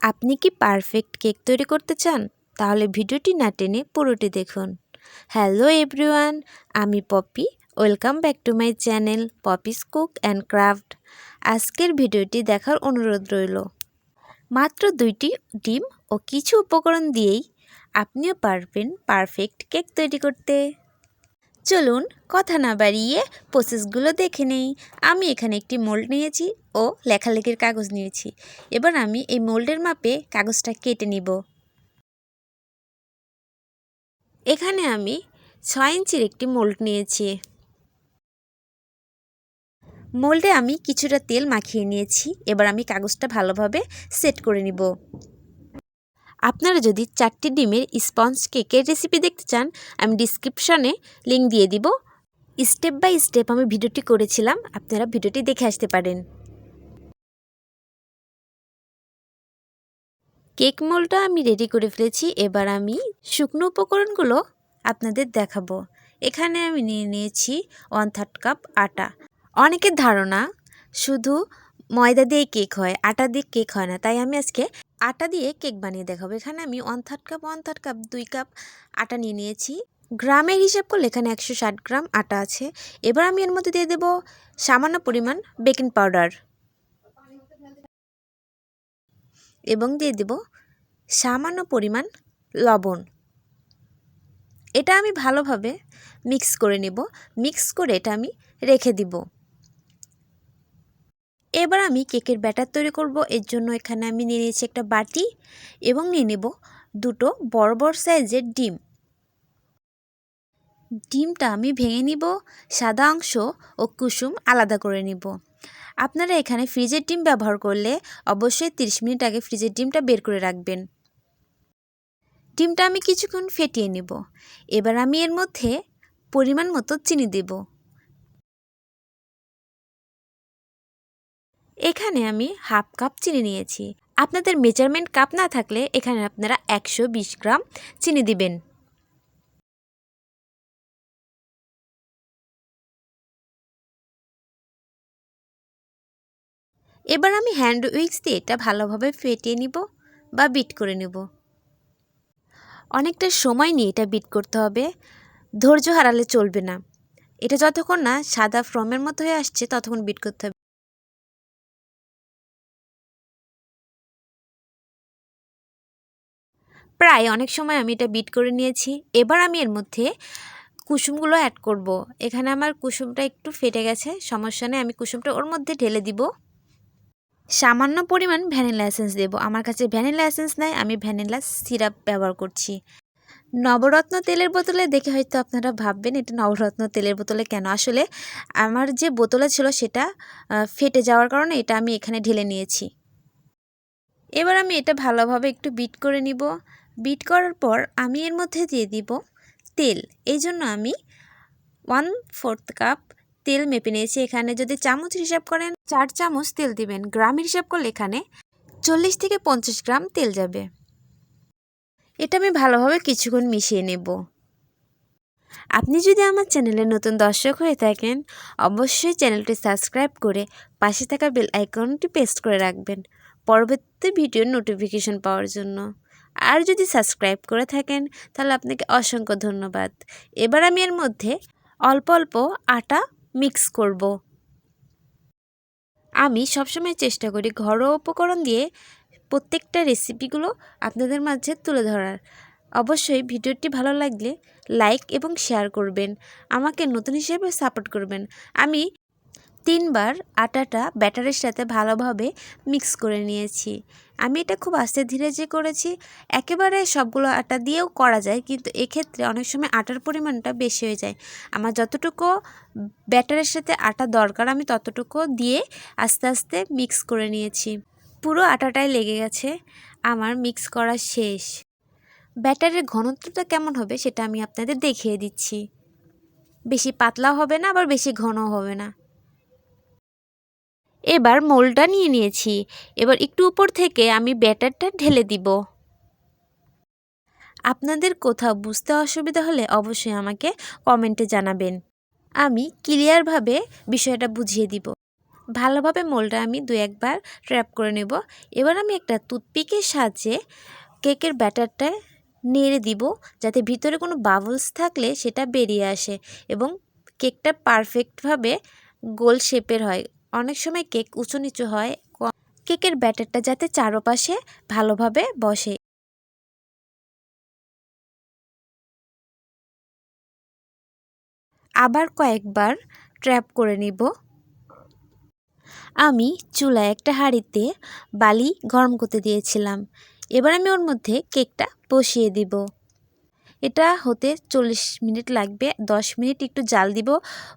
আপনি কি perfect cake তৈরি করতে চান? তাহলে ভিডিওটি না টেনে পুরোটি দেখুন। হ্যালো এভরিওয়ান, আমি Poppy. Welcome back to my channel Poppy's cook and craft. আজকের ভিডিওটি দেখার অনুরোধ রইল। মাত্র দুইটি ডিম ও কিছু উপকরণ দিয়েই আপনিও পারবেন পারফেক্ট কেক তৈরি করতে। চলুন কথা না বাড়িয়ে প্রসেসগুলো দেখে নেই। আমি এখানে একটি মোল্ড নিয়েছি ও লেখালেখির কাগজ নিয়েছি। এবার আমি এই মোল্ডের মাপে কাগজটা কেটে নিব। এখানে আমি ছয় ইঞ্চির একটি মোল্ড নিয়েছি। মোল্ডে আমি কিছুটা তেল মাখিয়ে নিয়েছি। এবার আমি কাগজটা ভালোভাবে সেট করে নিব। আপনারা যদি চারটি ডিমের স্পঞ্জ কেকের রেসিপি দেখতে চান, আমি ডিসক্রিপশনে লিঙ্ক দিয়ে দিব। স্টেপ বাই স্টেপ আমি ভিডিওটি করেছিলাম, আপনারা ভিডিওটি দেখে আসতে পারেন। কেক মোলটা আমি রেডি করে ফেলেছি, এবার আমি শুকনো উপকরণগুলো আপনাদের দেখাবো। এখানে আমি নিয়ে নিয়েছি ওয়ান থার্ড কাপ আটা। অনেকের ধারণা, শুধু ময়দা দিয়ে কেক হয়, আটা দিয়ে কেক হয় না। তাই আমি আজকে আটা দিয়ে কেক বানিয়ে দেখাবো। এখানে আমি one third cup one third cup দুই কাপ আটা নিয়ে নিয়েছি। গ্রামের হিসাব করলে এখানে একশো ষাট গ্রাম আটা আছে। এবার আমি এর মধ্যে দিয়ে দেবো সামান্য পরিমাণ বেকিং পাউডার এবং দিয়ে দেব সামান্য পরিমাণ লবণ। এটা আমি ভালোভাবে মিক্স করে নেব। মিক্স করে এটা আমি রেখে দিব। এবার আমি কেকের ব্যাটার তৈরি করব। এর জন্য এখানে আমি নিয়ে নিয়েছি একটা বাটি এবং নিয়ে নেব দুটো বড় বড় সাইজের ডিম। ডিমটা আমি ভেঙে নিব, সাদা অংশ ও কুসুম আলাদা করে নিব। আপনারা এখানে ফ্রিজের ডিম ব্যবহার করলে অবশ্যই 30 মিনিট আগে ফ্রিজের ডিমটা বের করে রাখবেন। ডিমটা আমি কিছুক্ষণ ফেটিয়ে নেব। এবার আমি এর মধ্যে পরিমাণ মতো চিনি দেব। এখানে আমি হাফ কাপ চিনি নিয়েছি। আপনাদের মেজারমেন্ট কাপ না থাকলে এখানে আপনারা একশো বিশ গ্রাম চিনি দিবেন। এবার আমি হ্যান্ড উইক্স দিয়ে এটা ভালোভাবে ফেটিয়ে নিব বা বিট করে নেব। অনেকটা সময় নিয়ে এটা বিট করতে হবে। ধৈর্য হারালে চলবে না। এটা যতক্ষণ না সাদা ফ্রমের মতো হয়ে আসছে ততক্ষণ বিট করতে হবে। প্রায় অনেক সময় আমি এটা বিট করে নিয়েছি। এবার আমি এর মধ্যে কুসুমগুলো অ্যাড করব। এখানে আমার কুসুমটা একটু ফেটে গেছে, সমস্যা নেই, আমি কুসুমটা ওর মধ্যে ঢেলে দিব। সামান্য পরিমাণ ভ্যানিলা এসেন্স দেব। আমার কাছে ভ্যানিলা এসেন্স নাই, আমি ভ্যানিলা সিরাপ ব্যবহার করছি। নবরত্ন তেলের বোতলে দেখে হয়তো আপনারা ভাববেন, এটা নবরত্ন তেলের বোতলে কেন? আসলে আমার যে বোতলে ছিল সেটা ফেটে যাওয়ার কারণে এটা আমি এখানে ঢেলে নিয়েছি। এবার আমি এটা ভালোভাবে একটু বিট করে নিব। বিট করার পর আমি এর মধ্যে দিয়ে দিব তেল। এই জন্য আমি ওয়ান ফোর্থ কাপ তেল মেপে নিয়েছি এখানে। যদি চামচ হিসাব করেন, চার চামচ তেল দিবেন। গ্রাম হিসাব করলে এখানে চল্লিশ থেকে পঞ্চাশ গ্রাম তেল যাবে। এটা আমি ভালোভাবে কিছুক্ষণ মিশিয়ে নেব। আপনি যদি আমার চ্যানেলে নতুন দর্শক হয়ে থাকেন, অবশ্যই চ্যানেলটি সাবস্ক্রাইব করে পাশে থাকা বেল আইকনটি পেস্ট করে রাখবেন। পরবর্তী ভিডিওর নোটিফিকেশন পাওয়ার জন্য। আর যদি সাবস্ক্রাইব করে থাকেন, তাহলে আপনাকে অসংখ্য ধন্যবাদ। এবার আমি এর মধ্যে অল্প অল্প আটা মিক্স করব। আমি সবসময় চেষ্টা করি ঘরোয়া উপকরণ দিয়ে প্রত্যেকটা রেসিপিগুলো আপনাদের মাঝে তুলে ধরার। অবশ্যই ভিডিওটি ভালো লাগলে লাইক এবং শেয়ার করবেন। আমাকে নতুন হিসেবে সাপোর্ট করবেন। আমি তিনবার আটাটা ব্যাটারের সাথে ভালোভাবে মিক্স করে নিয়েছি। আমি এটা খুব আস্তে ধীরে যে করেছি, একেবারে সবগুলো আটা দিয়েও করা যায়, কিন্তু এক্ষেত্রে অনেক সময় আটার পরিমাণটা বেশি হয়ে যায়। আমার যতটুকু ব্যাটারের সাথে আটা দরকার, আমি ততটুকু দিয়ে আস্তে আস্তে মিক্স করে নিয়েছি। পুরো আটাটাই লেগে গেছে, আমার মিক্স করা শেষ। ব্যাটারের ঘনত্বটা কেমন হবে সেটা আমি আপনাদের দেখিয়ে দিচ্ছি। বেশি পাতলাও হবে না, আবার বেশি ঘনও হবে না। এবার মোলটা নিয়ে নিয়েছি। এবার একটু উপর থেকে আমি ব্যাটারটা ঢেলে দিব। আপনাদের কোথাও বুঝতে অসুবিধা হলে অবশ্যই আমাকে কমেন্টে জানাবেন। আমি ক্লিয়ারভাবে বিষয়টা বুঝিয়ে দিব। ভালোভাবে মোলটা আমি দু একবার ট্র্যাপ করে নেব। এবার আমি একটা টুথপিকের সাহায্যে কেকের ব্যাটারটা নেড়ে দিব, যাতে ভিতরে কোনো বাবলস থাকলে সেটা বেরিয়ে আসে এবং কেকটা পারফেক্টভাবে গোল শেপের হয়। অনেক সময় কেক উঁচু নিচু হয় কেকের ব্যাটারটা যাতে চারপাশে ভালোভাবে বসে। আবার কয়েকবার ট্র্যাপ করে নিব। আমি চুলায় একটা হাঁড়িতে বালি গরম করতে দিয়েছিলাম। এবার আমি ওর মধ্যে কেকটা বসিয়ে দিব। এটা হতে চল্লিশ মিনিট লাগবে, দশ মিনিট একটু জাল দিব,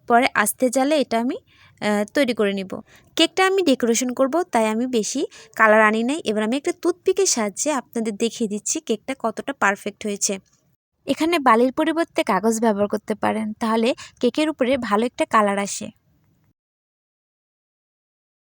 পরে আস্তে জালে এটা আমি তৈরি করে নিব। কেকটা আমি ডেকোরেশন করব, তাই আমি বেশি কালার আনি নাই। এবার আমি একটা টুথপিকের সাহায্যে আপনাদের দেখিয়ে দিচ্ছি কেকটা কতটা পারফেক্ট হয়েছে। এখানে বালির পরিবর্তে কাগজ ব্যবহার করতে পারেন, তাহলে কেকের উপরে ভালো একটা কালার আসে।